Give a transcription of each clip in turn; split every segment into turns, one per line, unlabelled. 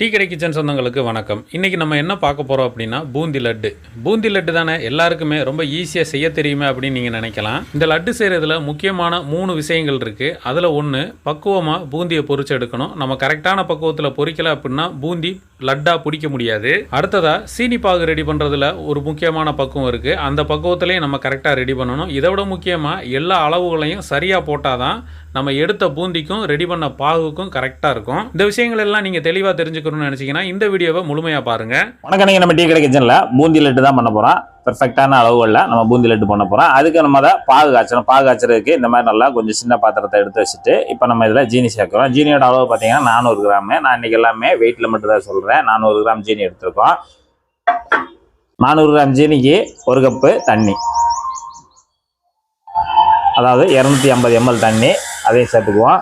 Tea கடை kitchen சொந்தங்களுக்கு வணக்கம். இன்றைக்கி நம்ம என்ன பார்க்க போகிறோம் அப்படின்னா பூந்தி லட்டு. பூந்தி லட்டு தானே எல்லாருக்குமே ரொம்ப ஈஸியாக செய்ய தெரியுமே அப்படின்னு நீங்கள் நினைக்கலாம். இந்த லட்டு செய்கிறதுல முக்கியமான மூணு விஷயங்கள் இருக்குது அதில் ஒன்று பக்குவமாக பூந்தியை பொறிச்சு எடுக்கணும். நம்ம கரெக்டான பக்குவத்தில் பொறிக்கலை அப்படின்னா பூந்தி லட்டாக பிடிக்க முடியாது. அடுத்ததாக சீனி பாகு ரெடி பண்ணுறதுல ஒரு முக்கியமான பக்குவம் இருக்குது அந்த பக்குவத்திலையும் நம்ம கரெக்டாக ரெடி பண்ணணும். இதை விட முக்கியமாக எல்லா அளவுகளையும் சரியாக போட்டால் தான் நம்ம எடுத்த பூந்திக்கும் ரெடி பண்ண பாகுக்கும் கரெக்டாக இருக்கும். இந்த விஷயங்கள் எல்லாம் நீங்கள் தெளிவாக தெரிஞ்சுக்கணும்னு நினச்சிங்கன்னா இந்த வீடியோவை முழுமையாக பாருங்கள்
வணக்கம் நீங்கள் நம்ம டீ கடை கிச்சனில் பூந்தி லட்டு தான் பண்ண போகிறோம் பெர்ஃபெக்டான அளவுகளில் நம்ம பூந்தி லட்டு பண்ண போகிறோம் அதுக்கு நம்ம அதை பாகு காய்ச்சணும். பாகு காய்ச்சறதுக்கு இந்த மாதிரி நல்லா கொஞ்சம் சின்ன பாத்திரத்தை எடுத்து வச்சுட்டு இப்போ நம்ம இதில் ஜீனி சேர்க்குறோம். ஜீனியோட அளவு பார்த்தீங்கன்னா நானூறு கிராமு. நான் இன்னைக்கு எல்லாமே வெயிட்டில் மட்டும் தான் சொல்கிறேன் நானூறு கிராம் ஜீனி எடுத்திருக்கோம். நானூறு கிராம் ஜீனிக்கு ஒரு கப்பு தண்ணி. அதாவது இரநூத்தி ஐம்பது எம்எல் தண்ணி. அதையும் சேர்த்துக்குவோம்.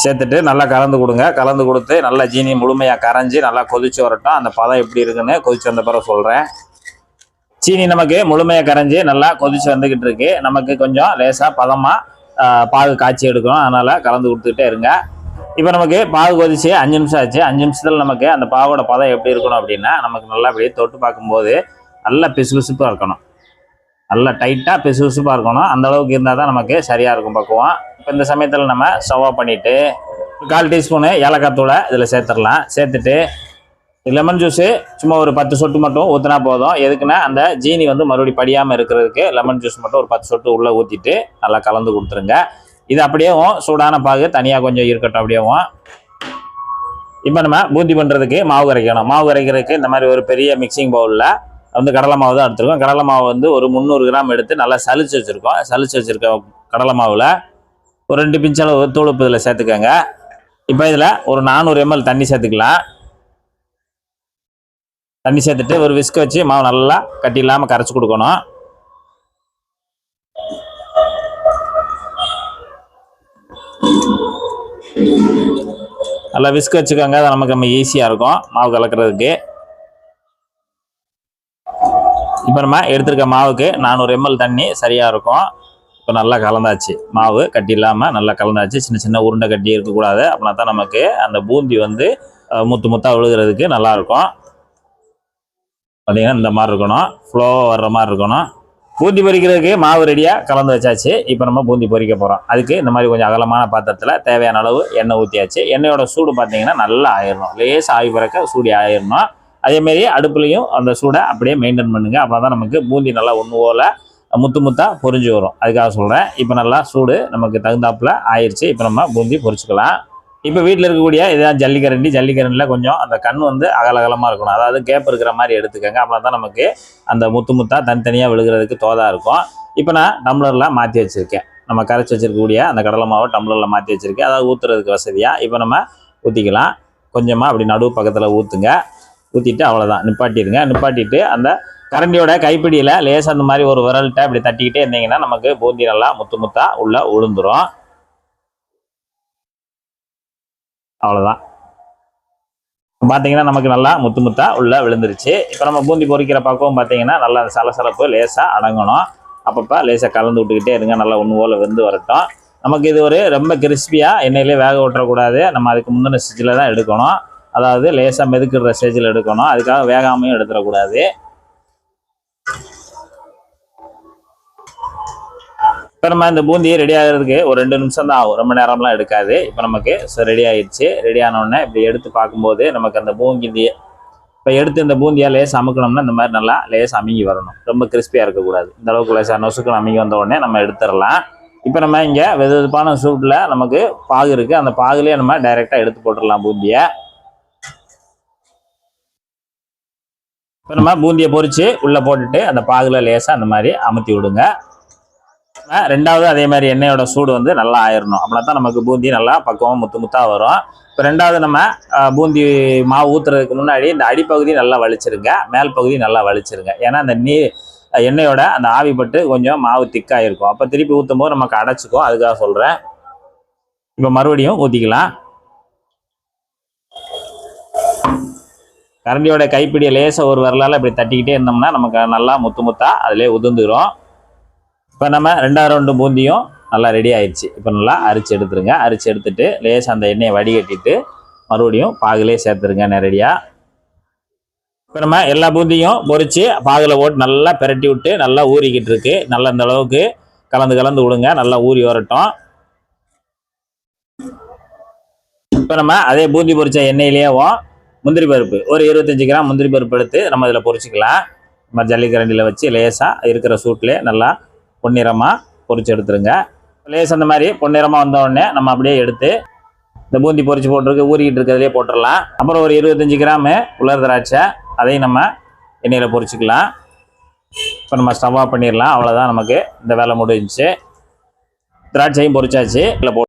சேர்த்துட்டு நல்லா கலந்து கொடுங்க. கலந்து கொடுத்து நல்லா ஜீனி முழுமையாக கரைஞ்சி நல்லா கொதிச்சு வரட்டும். அந்த பதம் எப்படி இருக்குன்னு கொதிச்சு வந்த பிறகு சொல்கிறேன் சீனி நமக்கு முழுமையாக கரைஞ்சி நல்லா கொதிச்சு வந்துக்கிட்டு இருக்கு. நமக்கு கொஞ்சம் லேசாக பதமாக பாகு காய்ச்சி எடுக்கணும். அதனால் கலந்து கொடுத்துக்கிட்டே இருங்க. இப்போ நமக்கு பாகு கொதிச்சு அஞ்சு நிமிஷம் ஆச்சு. அஞ்சு நிமிஷத்தில் நமக்கு அந்த பாவோட பதம் எப்படி இருக்கணும் அப்படின்னா நமக்கு நல்லா அப்படியே தொட்டு பார்க்கும்போது நல்லா பிசுபிசுப்பாக இருக்கணும். நல்லா டைட்டாக பிசு பிசுப்பாக இருக்கணும். அந்த அளவுக்கு இருந்தால் தான் நமக்கு சரியாக இருக்கும் பக்குவம். இப்போ இந்த சமயத்தில் நம்ம சவா பண்ணிவிட்டு கால் டீஸ்பூனு ஏலக்காய் தூளை இதில் சேர்த்துடலாம். சேர்த்துட்டு லெமன் ஜூஸு சும்மா ஒரு பத்து சொட்டு மட்டும் ஊற்றினா போதும். எதுக்குன்னா அந்த ஜீனி வந்து மறுபடியும் படியாமல் இருக்கிறதுக்கு லெமன் ஜூஸ் மட்டும் ஒரு பத்து சொட்டு உள்ளே ஊற்றிட்டு நல்லா கலந்து கொடுத்துருங்க. இது அப்படியேவும் சூடான பாகு தனியாக கொஞ்சம் இருக்கட்டும் அப்படியேவும். இப்போ நம்ம பூந்தி பண்ணுறதுக்கு மாவு கரைக்கணும். மாவு கரைக்கிறதுக்கு இந்த மாதிரி ஒரு பெரிய மிக்சிங் பவுலில் வந்து கடலை மாவு தான் எடுத்துருக்கோம். கடலை மாவு வந்து ஒரு முந்நூறு கிராம் எடுத்து நல்லா சளிச்சு வச்சுருக்கோம். சளிச்சு வச்சுருக்க கடலை மாவில் ஒரு ரெண்டு பிஞ்ச் அளவு தூளுப்பு இதில் சேர்த்துக்கோங்க. இப்போ இதில் ஒரு நானூறு எம்எல் தண்ணி சேர்த்துக்கலாம். தண்ணி சேர்த்துட்டு ஒரு விஸ்க் வச்சு மாவு நல்லா கட்டி இல்லாமல் கரைச்சி கொடுக்கணும். நல்லா விஸ்க் வச்சுக்கோங்க. அது நமக்கு நம்ம ஈஸியாக இருக்கும். மாவு கலக்கிறதுக்கு. இப்போ நம்ம எடுத்திருக்க மாவுக்கு நானூறு எம்எல் தண்ணி சரியாக இருக்கும். இப்போ நல்லா கலந்தாச்சு. மாவு கட்டி இல்லாமல் நல்லா கலந்தாச்சு. சின்ன சின்ன உருண்டை கட்டி இருக்கக்கூடாது அப்படின்னா தான் நமக்கு அந்த பூந்தி வந்து முத்து முத்தாக விழுகிறதுக்கு நல்லாயிருக்கும் பார்த்தீங்கன்னா இந்த மாதிரி இருக்கணும். ஃப்ளோவாக வர்ற மாதிரி இருக்கணும். பூந்தி பொறிக்கிறதுக்கு மாவு ரெடியாக கலந்து வச்சாச்சு. இப்போ நம்ம பூந்தி பொறிக்க போகிறோம் அதுக்கு இந்த மாதிரி கொஞ்சம் அகலமான பாத்திரத்தில் தேவையான அளவு எண்ணெய் ஊற்றியாச்சு எண்ணெயோட சூடு பார்த்தீங்கன்னா நல்லா ஆயிடணும் லேஸ் ஆகி பிறக்க சூடி ஆயிடணும் அதேமாரி அடுப்புலையும் அந்த சூடை அப்படியே மெயின்டைன் பண்ணுங்கள் அப்போ தான் நமக்கு பூந்தி நல்லா ஒன்று போல முத்து முத்தாக பொரிஞ்சு வரும். அதுக்காக சொல்கிறேன் இப்போ நல்லா சூடு நமக்கு தகுந்தாப்பில் ஆயிடுச்சு இப்போ நம்ம பூந்தி பொறிச்சிக்கலாம். இப்போ வீட்டில் இருக்கக்கூடிய இதான் ஜல்லிக்கரண்டி ஜல்லிக்கரண்டில் கொஞ்சம் அந்த கண் வந்து அகலகலமாக இருக்கணும். அதாவது கேப் இருக்கிற மாதிரி எடுத்துக்கோங்க. அப்போ தான் நமக்கு அந்த முத்து முத்தாக தனித்தனியாக விழுகிறதுக்கு தோதாக இருக்கும். இப்போ நான் டம்ளரில் மாற்றி வச்சுருக்கேன். நம்ம கரைச்சி வச்சிருக்கக்கூடிய அந்த கடலை மாவை டம்ளரில் மாற்றி வச்சுருக்கேன். அதாவது ஊற்றுறதுக்கு வசதியாக இப்போ நம்ம ஊற்றிக்கலாம் கொஞ்சமாக அப்படி நடுவு பக்கத்தில் ஊற்றுங்க ஊற்றிட்டு அவ்வளோதான் நிப்பாட்டிடுங்க. நிப்பாட்டிட்டு அந்த கரண்டியோட கைப்பிடியில் லேசாக அந்த மாதிரி ஒரு விரல்கிட்ட அப்படி தட்டிக்கிட்டே இருந்தீங்கன்னா நமக்கு பூந்தி நல்லா முத்து முத்தாக உள்ளே உளுந்துரும். அவ்வளோதான் பார்த்தீங்கன்னா நமக்கு நல்லா முத்து முத்தா உள்ளே விழுந்துருச்சு. இப்போ நம்ம பூந்தி பொரிக்கிற பக்கம் பார்த்தீங்கன்னா நல்லா அந்த சலசலப்பு லேசாக அடங்கணும். அப்பப்போ லேசாக கலந்து விட்டுக்கிட்டே இருங்க. நல்லா ஒன்று போல் வெந்து வரட்டும். நமக்கு இது ஒரு ரொம்ப கிறிஸ்பியாக எண்ணெயிலே வேக விட்டுறக்கூடாது நம்ம அதுக்கு முந்தின ஸ்டிச்சில் தான் எடுக்கணும். அதாவது லேசாக மெதுக்கிற ஸ்டேஜில் எடுக்கணும். அதுக்காக வேகாமையும் எடுத்துடக்கூடாது. இப்போ நம்ம இந்த பூந்தி ரெடி ஆகிறதுக்கு ஒரு ரெண்டு நிமிஷம் தான் ஆகும். ரொம்ப நேரம்லாம் எடுக்காது. இப்போ நமக்கு ரெடி ஆகிடுச்சு ரெடி ஆனோடனே இப்படி எடுத்து பார்க்கும்போது நமக்கு அந்த பூந்தி இப்போ எடுத்து இந்த பூந்தியாக லேஸ் அமுக்கணும்னா இந்த மாதிரி நல்லா லேஸ் அமுங்கி வரணும். ரொம்ப கிறிஸ்பியாக இருக்கக்கூடாது. இந்த அளவுக்கு லேசாக நொசுக்கு அமுங்கி வந்த உடனே நம்ம எடுத்துடலாம். இப்போ நம்ம இங்கே வெது வெதுப்பான சூட்டில் நமக்கு பாகு இருக்குது அந்த பாகுலேயே நம்ம டைரெக்டாக எடுத்து போட்டுடலாம் பூந்தியை. இப்போ நம்ம பூந்தியை பொறிச்சு உள்ளே போட்டுட்டு அந்த பாகில் லேசாக அந்த மாதிரி அமுத்தி விடுங்க. ரெண்டாவது அதே மாதிரி எண்ணெயோட சூடு வந்து நல்லா ஆயிடணும் அப்படின்னா தான் நமக்கு பூந்தி நல்லா பக்குவமாக முத்து முத்தாக வரும். இப்போ ரெண்டாவது நம்ம பூந்தி மாவு ஊற்றுறதுக்கு முன்னாடி இந்த அடிப்பகுதி நல்லா வலிச்சிருங்க. மேல் பகுதி நல்லா வலிச்சிருங்க. ஏன்னா அந்த நீ எண்ணெயோட அந்த ஆவிப்பட்டு கொஞ்சம் மாவு திக்காக இருக்கும் அப்போ திருப்பி ஊற்றும் போது நமக்கு அடைச்சிக்கும். அதுக்காக சொல்கிறேன் இப்போ மறுபடியும் ஊற்றிக்கலாம் கரண்டியோட கைப்பிடியை லேசாக ஒரு வரலால் இப்படி தட்டிக்கிட்டே இருந்தோம்னா நமக்கு நல்லா முத்து முத்தா அதிலே உதிர்ந்துரும். இப்போ நம்ம ரெண்டாவது ரெண்டு பூந்தியும் நல்லா ரெடி ஆயிடுச்சு இப்போ நல்லா அரிச்சு எடுத்துருங்க. அரிச்சு எடுத்துட்டு லேசாக அந்த எண்ணெயை வடிகட்டிட்டு மறுபடியும் பாகுலே சேர்த்துருங்க நேரடியாக இப்போ நம்ம எல்லா பூந்தியும் பொறிச்சு பாகில் போட்டு நல்லா பிரட்டி விட்டு நல்லா ஊறிக்கிட்டு இருக்கு. நல்லா இந்த அளவுக்கு கலந்து கலந்து விடுங்க. நல்லா ஊறி வரட்டும். இப்போ நம்ம அதே பூந்தி பொறிச்ச எண்ணெயிலேயேவும் முந்திரி பருப்பு. ஒரு இருபத்தஞ்சி கிராம் முந்திரி பருப்பு எடுத்து நம்ம இதில் பொரிச்சிக்கலாம். நம்ம ஜல்லிக்கரண்டியில் வச்சு லேசாக இருக்கிற சூட்லேயே நல்லா பொன்னிறமாக பொறிச்சு எடுத்துருங்க. லேஸ் அந்த மாதிரி பொன்னிறமாக வந்தோடனே நம்ம அப்படியே எடுத்து இந்த பூந்தி பொறிச்சு போட்டிருக்கு ஊறிக்கிட்டு இருக்கிறதுலே போட்டுடலாம். அப்புறம் ஒரு இருபத்தஞ்சி கிராமு உலர் திராட்சை அதையும் நம்ம எண்ணெயில் பொறிச்சிக்கலாம் இப்போ நம்ம ஸ்டவ் ஆஃப் பண்ணிடலாம். அவ்வளோதான் நமக்கு இந்த வேலை முடிஞ்சிச்சு. திராட்சையும் பொரிச்சாச்சு. இல்லை போ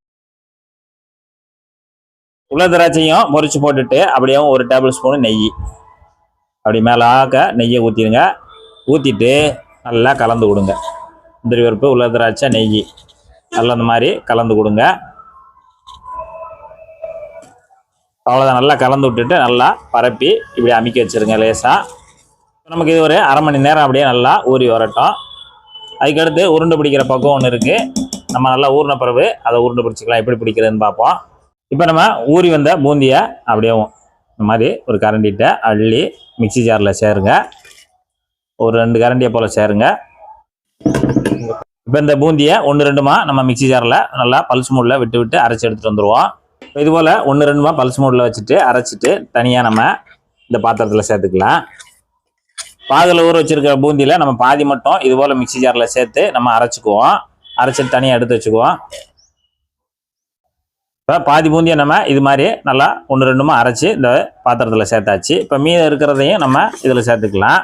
உலர் திராட்சையும் முறிச்சு போட்டுட்டு அப்படியே ஒரு டேபிள் ஸ்பூன் நெய். அப்படி மேலே ஆக்க நெய்யை ஊற்றிடுங்க ஊற்றிட்டு நல்லா கலந்து கொடுங்க. முந்திரி பருப்பு உலர் திராட்சை நெய். நல்லா இந்த மாதிரி கலந்து கொடுங்க. அவ்வளோதான் நல்லா கலந்து விட்டுட்டு நல்லா பரப்பி இப்படி அமுக்கி வச்சுருங்க லேசாக நமக்கு இது ஒரு அரை மணி நேரம் அப்படியே நல்லா ஊறி வரட்டும். அதுக்கடுத்து உருண்டை பிடிக்கிற பக்கம் ஒன்று இருக்குது நம்ம நல்லா ஊறின பிறகு அதை உருண்டை பிடிச்சிக்கலாம். எப்படி பிடிக்கிறதுன்னு பார்ப்போம். இப்போ நம்ம ஊறி வந்த பூந்தியை அப்படியே இந்த மாதிரி ஒரு கரண்டிட்ட அள்ளி மிக்ஸி ஜாரில் சேருங்க. ஒரு ரெண்டு கரண்டியை போல் சேருங்க. இப்போ இந்த பூந்தியை ஒன்று ரெண்டுமா நம்ம மிக்ஸி ஜாரில் நல்லா பல்ஸ் மூடில் விட்டு விட்டு அரைச்சி எடுத்துகிட்டு வந்துடுவோம் இது போல் ஒன்று ரெண்டுமா பல்ஸ் மூடில் வச்சுட்டு அரைச்சிட்டு தனியாக நம்ம இந்த பாத்திரத்தில் சேர்த்துக்கலாம். பாதில் ஊற வச்சுருக்கிற பூந்தியில் நம்ம பாதி மட்டும் இது போல் மிக்ஸி ஜாரில் சேர்த்து நம்ம அரைச்சிக்குவோம். அரைச்சிட்டு தனியாக எடுத்து வச்சுக்குவோம். இப்போ பாதி பூந்தியை நம்ம இது மாதிரி நல்லா ஒன்று ரெண்டுமா அரைச்சி இந்த பாத்திரத்தில் சேர்த்தாச்சு. இப்போ மீதம் இருக்கிறதையும் நம்ம இதில் சேர்த்துக்கலாம்.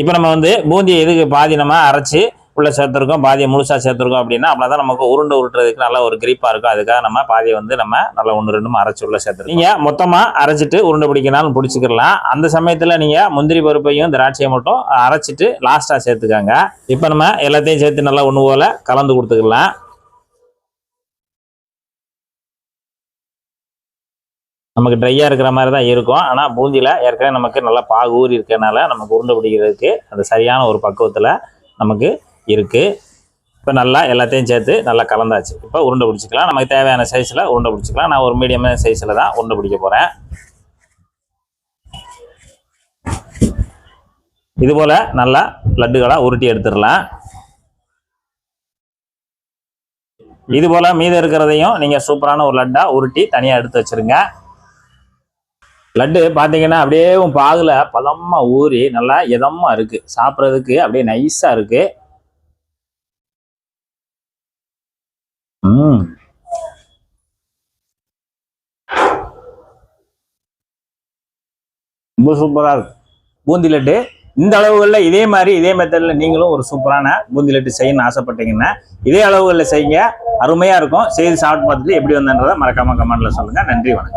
இப்போ நம்ம வந்து பூந்தியை எதுக்கு பாதி நம்ம அரைச்சி உள்ளே சேர்த்துருக்கோம் பாதியை முழுசாக சேர்த்துருக்கோம் அப்படின்னா அப்போ தான் நமக்கு உருண்டை உருட்டுறதுக்கு நல்லா ஒரு கிரிப்பாக இருக்கும். அதுக்காக நம்ம பாதியை வந்து நம்ம நல்லா ஒன்று ரெண்டும் அரைச்சி உள்ள சேர்த்துருக்கோம். நீங்கள் மொத்தமாக அரைச்சிட்டு உருண்டை பிடிக்கினாலும் பிடிச்சிக்கலாம். அந்த சமயத்தில் நீங்கள் முந்திரி பருப்பையும் திராட்சையை மட்டும் அரைச்சிட்டு லாஸ்ட்டாக சேர்த்துக்கோங்க. இப்போ நம்ம எல்லாத்தையும் சேர்த்து நல்லா ஒன்று போல் கலந்து கொடுத்துக்கலாம். நமக்கு ட்ரையாக இருக்கிற மாதிரி தான் இருக்கும். ஆனால் பூந்தியில் ஏற்கனவே நமக்கு நல்லா பாகு ஊறி இருக்கிறனால நமக்கு உருண்டை பிடிக்கிறதுக்கு அது சரியான ஒரு பக்குவத்தில் நமக்கு இருக்குது இப்போ நல்லா எல்லாத்தையும் சேர்த்து நல்லா கலந்தாச்சு. இப்போ உருண்டை பிடிச்சிக்கலாம். நமக்கு தேவையான சைஸில் உருண்டை பிடிச்சிக்கலாம். நான் ஒரு மீடியமான சைஸில் தான் உருண்டை பிடிக்க போகிறேன் இது போல் நல்லா லட்டுகளாக உருட்டி எடுத்துடலாம். இது போல் மீதம் இருக்கிறதையும் நீங்கள் சூப்பரான ஒரு லட்டாக உருட்டி தனியாக எடுத்து வச்சிருங்க. லட்டு பார்த்தீங்கன்னா அப்படியே உன் பதமாக ஊறி நல்லா இதமாக இருக்குது சாப்பிட்றதுக்கு அப்படியே நைஸாக இருக்குது ம். ரொம்ப சூப்பரா இருக்கு. பூந்தி லட்டு. இந்த அளவுகளில் இதே மாதிரி இதே மெத்தடில் நீங்களும் ஒரு சூப்பரான பூந்தி லட்டு செய்யணும்னு ஆசைப்பட்டீங்கன்னா இதே அளவுகளில் செய்யுங்க. அருமையாக இருக்கும். செய்து சாப்பிட்டு பார்த்துட்டு எப்படி வந்தன்றதை மறக்காமல் கமெண்ட்ல சொல்லுங்க. நன்றி வணக்கம்.